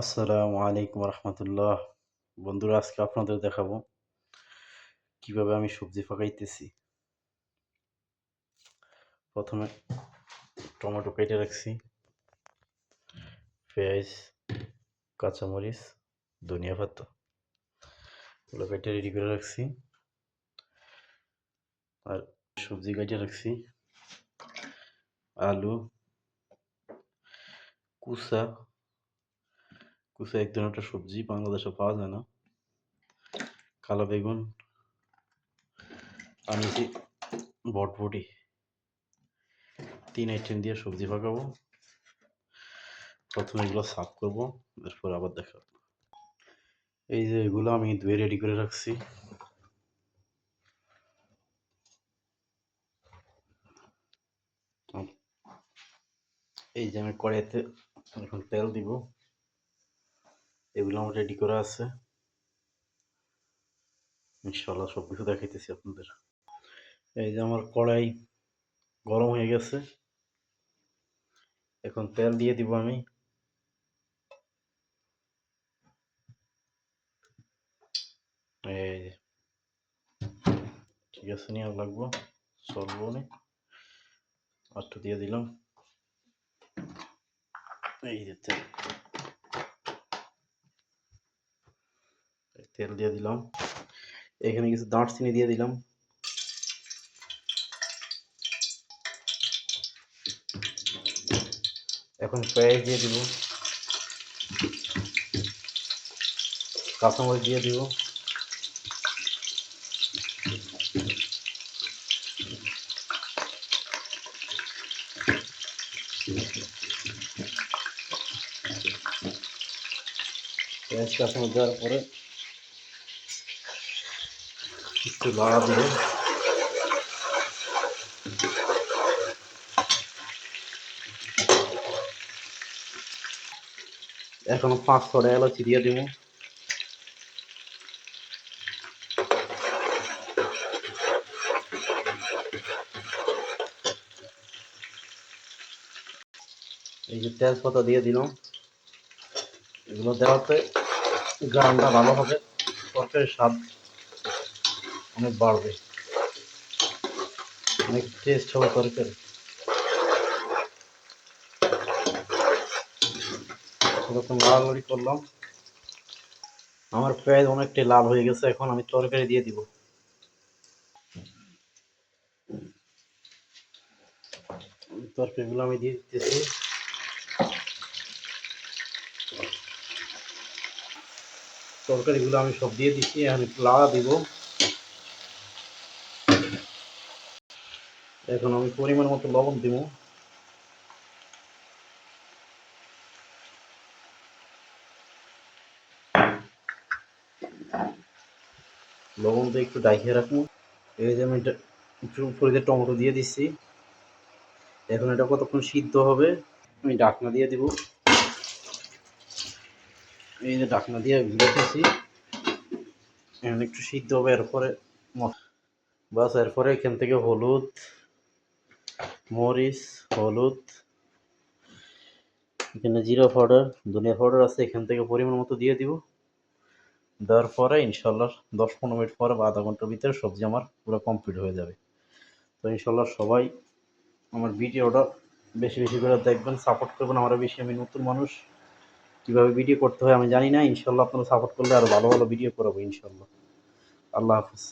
আসসালামু আলাইকুম রহমতুল্লাহ। বন্ধুরা, আজকে আপনাদের দেখাবো কীভাবে আমি সবজি পাকাইতেছি। প্রথমে টমেটো কেটে রাখছি, পেঁয়াজ, কাঁচামরিচ, ধনিয়া পাতা এগুলো কেটে রেডি করে রাখছি। আর সবজি কেটে রাখছি, আলু, কুসা কুসা এক ধরনের একটা সবজি বাংলাদেশে পাওয়া যায় না। কালো বেগুন আনিছি বটবটি। তিন আইটেম দিয়ে সবজি পাকাবো। প্রথমে এগুলো সাফ করব, এরপর আবার দেখাবো। এই যে এগুলো আমি ধুয়ে রেডি করে রাখছি। এই যে আমি কড়াইতে এখন তেল দিব। এগুলো আমার রেডি করা আছে। ইনশাল্লাহ সব কিছু দেখাইতেছি আপনাদের। এই যে আমার কড়াই গরম হয়ে গেছে। এখন তেল দিয়ে দিব আমি। এই ঠিক আছে নিয়ে লাগবো। চলবো নি আটটু দিয়ে দিলাম। এই যে তেল। তেল দিয়ে দিলাম। এখানে কিছু দারচিনি দিয়ে দিলাম। এখন পেঁয়াজ দিয়ে দিব। কাঁচামরিচ দিয়ে দিব। পেঁয়াজ, কাঁচামরিচ দেওয়ার পরে একটু লাড়া দিব এখন পাঁচ ছটা এলাচি দিয়ে দিব। এই যে তেজপাতা দিয়ে দিলাম। এগুলো দেওয়াতে গ্রামটা ভালো হবে তরকারির স্বাদ। অনেক বাড়বে। অনেক টেস্ট হবে তরকারি। এরকম লাড়ালাড়ি করলাম। আমার পেঁয়াজ অনেকটাই লাল হয়ে গেছে, এখন আমি তরকারি দিয়ে দিব। তরকারিগুলো আমি দিয়ে দিতেছি। তরকারিগুলো আমি সব দিয়ে দিচ্ছি, এখন লাড়া দিব। এখন আমি পরিমাণ মতো লবণ দিব। লবণ দিয়ে একটু ডাইকিয়ে রাখব। এই যে আমি একটু টমেটো দিয়ে দিচ্ছি, এখন এটা কতক্ষণ সিদ্ধ হবে, আমি ডাকনা দিয়ে দিব। এই যে ডাকনা দিয়ে রেখেছি, এখন একটু সিদ্ধ হবে, এরপরে বাস, এরপরে এখান থেকে হলুদ মরিচ, হলুদ, এখানে জিরা পাউডার ধনিয়া পাউডার আছে, এখান থেকে পরিমাণ মতো দিয়ে দিব। দেওয়ার পরে ইনশাল্লাহ দশ পনেরো মিনিট পরে বা আধা ঘণ্টার ভিতরে সবজি আমার পুরো কমপ্লিট হয়ে যাবে। তো ইনশাল্লাহ সবাই আমার ভিডিওটা বেশি বেশি করে দেখবেন সাপোর্ট করবেন আমরা বেশি, আমি নতুন মানুষ। কীভাবে ভিডিও করতে হয় আমি জানি না, ইনশাল্লাহ আপনারা সাপোর্ট করলে আরও ভালো ভালো ভিডিও করাবো ইনশাল্লাহ। আল্লাহ হাফিজ।